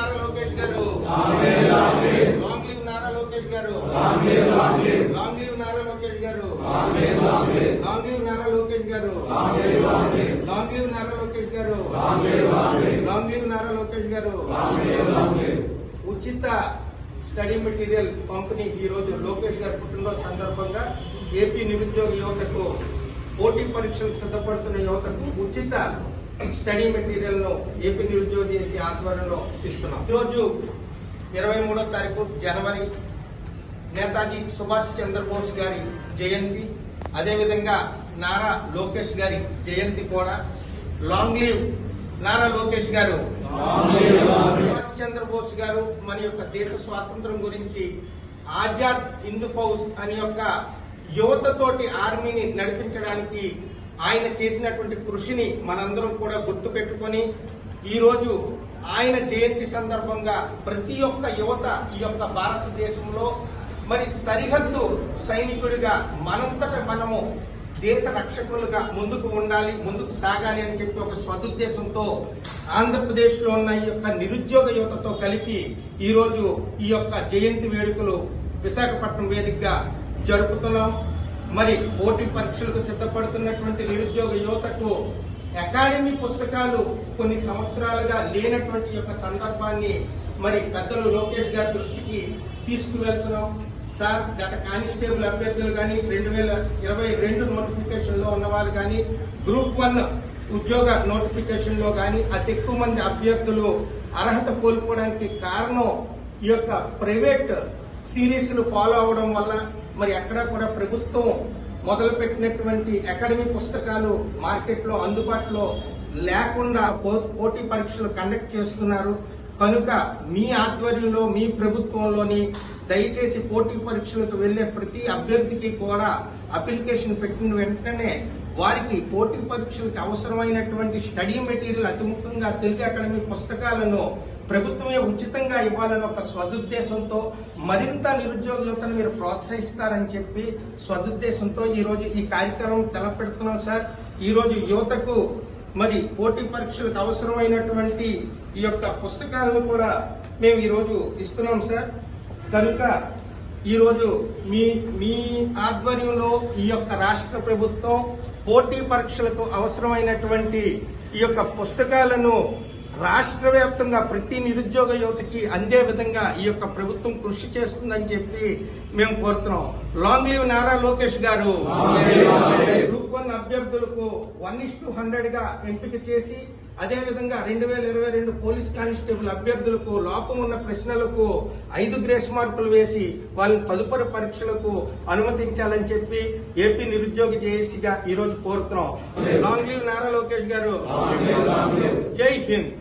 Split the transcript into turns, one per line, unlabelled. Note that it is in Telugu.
నారా లోకేష్ గారు. లాంగ్ లీవ్ నారా లోకేష్ గారు. లాంగ్ లీవ్ నారా లోకేష్ గారు. లాంగ్ లీవ్ నారా లోకేష్ గారు. లాంగ్ లీవ్ నారా లోకేష్ గారు. లాంగ్ లీవ్ నారా లోకేష్ గారు. ఉచిత స్టడీ మెటీరియల్ పంపిణీ ఈ రోజు లోకేష్ గారి పుట్టినరోజు సందర్భంగా ఏపీ నిరుద్యోగ యువతకు పోటీ పరీక్షలకు సిద్ధపడుతున్న యువతకు ఉచిత స్టడీ మెటీరియల్ను ఏపీ నిరుద్యోగ చేసి ఆధ్వర్యంలో ఇస్తున్నాం. ఈరోజు ఇరవై మూడో తారీఖు జనవరి నేతాజీ సుభాష్ చంద్రబోస్ గారి జయంతి అదేవిధంగా నారా లోకేష్ గారి జయంతి కూడా. లాంగ్ లీవ్ నారా లోకేష్ గారు. సుభాష్ చంద్రబోస్ గారు మన యొక్క దేశ స్వాతంత్రం గురించి ఆజాద్ హిందూ ఫౌజ్ అని యొక్క యువతతోటి ఆర్మీని నడిపించడానికి ఆయన చేసినటువంటి కృషిని మనందరం కూడా గుర్తు ఈరోజు ఆయన జయంతి సందర్భంగా ప్రతి ఒక్క యువత ఈ యొక్క భారతదేశంలో మరి సరిహద్దు సైనికుడిగా మనంతట మనము దేశ రక్షకులుగా ముందుకు ఉండాలి ముందుకు సాగాలి అని చెప్పి ఒక స్వదుద్దేశంతో ఆంధ్రప్రదేశ్లో ఉన్న ఈ యొక్క నిరుద్యోగ యువతతో కలిపి ఈరోజు ఈ యొక్క జయంతి వేడుకలు విశాఖపట్నం వేదికగా జరుపుతున్నాం. మరి పోటీ పరీక్షలకు సిద్ధపడుతున్నటువంటి నిరుద్యోగ యువతకు అకాడమీ పుస్తకాలు కొన్ని సంవత్సరాలుగా లేనటువంటి యొక్క సందర్భాన్ని మరి పెద్దలు లోకేష్ గారి దృష్టికి తీసుకువెళ్తున్నాం. సార్ గత కానిస్టేబుల్ అభ్యర్థులు కానీ రెండు వేల ఇరవై రెండు నోటిఫికేషన్లో ఉన్నవారు కానీ గ్రూప్ వన్ ఉద్యోగ నోటిఫికేషన్లో కానీ అతి ఎక్కువ మంది అభ్యర్థులు అర్హత కోల్పోవడానికి కారణం ఈ యొక్క ప్రైవేట్ సిరీస్లు ఫాలో అవడం వల్ల మరి ఎక్కడా కూడా ప్రభుత్వం మొదలుపెట్టినటువంటి అకాడమీ పుస్తకాలు మార్కెట్లో అందుబాటులో లేకుండా పో- పోటీ పరీక్షలు కండక్ట్ చేస్తున్నారు. కనుక మీ ఆధ్వర్యంలో మీ ప్రభుత్వంలోని దయచేసి పోటీ పరీక్షలకు వెళ్ళే ప్రతి అభ్యర్థికి కూడా అప్లికేషన్ పెట్టిన వెంటనే వారికి పోటీ పరీక్షలకు అవసరమైనటువంటి స్టడీ మెటీరియల్ అతి ముఖ్యంగా తెలుగు అకాడమీ పుస్తకాలను ప్రభుత్వమే ఉచితంగా ఇవ్వాలని ఒక సదుద్దేశంతో మరింత నిరుద్యోగ యువతను మీరు ప్రోత్సహిస్తారని చెప్పి సదుద్దేశంతో ఈరోజు ఈ కార్యక్రమం తలపెడుతున్నాం సార్. ఈరోజు యువతకు మరి పోటీ పరీక్షలకు అవసరమైనటువంటి ఈ యొక్క పుస్తకాలను కూడా మేము ఈరోజు ఇస్తున్నాం సార్. కనుక ఈరోజు మీ మీ ఆధ్వర్యంలో ఈ యొక్క రాష్ట్ర ప్రభుత్వం పోటీ పరీక్షలకు అవసరమైనటువంటి ఈ యొక్క పుస్తకాలను రాష్ట్ర వ్యాప్తంగా ప్రతి నిరుద్యోగ యువతకి అందే విధంగా ఈ యొక్క ప్రభుత్వం కృషి చేస్తుందని చెప్పి మేము కోరుతున్నాం. లాంగ్ లీవ్ నారా లోకేష్ గారు. గ్రూప్ వన్ అభ్యర్థులకు వన్ ఇస్ టు హండ్రెడ్గా ఎంపిక చేసి అదేవిధంగా రెండు వేల ఇరవై రెండు పోలీస్ కానిస్టేబుల్ అభ్యర్థులకు లోపం ఉన్న ప్రశ్నలకు ఐదు గ్రేస్ మార్కులు వేసి వాళ్ళని తదుపరి పరీక్షలకు అనుమతించాలని చెప్పి ఏపీ నిరుద్యోగ జేఏసీగా ఈ రోజు కోరుతున్నాం. లాంగ్ లీవ్ నారా లోకేష్ గారు. జై హింద్.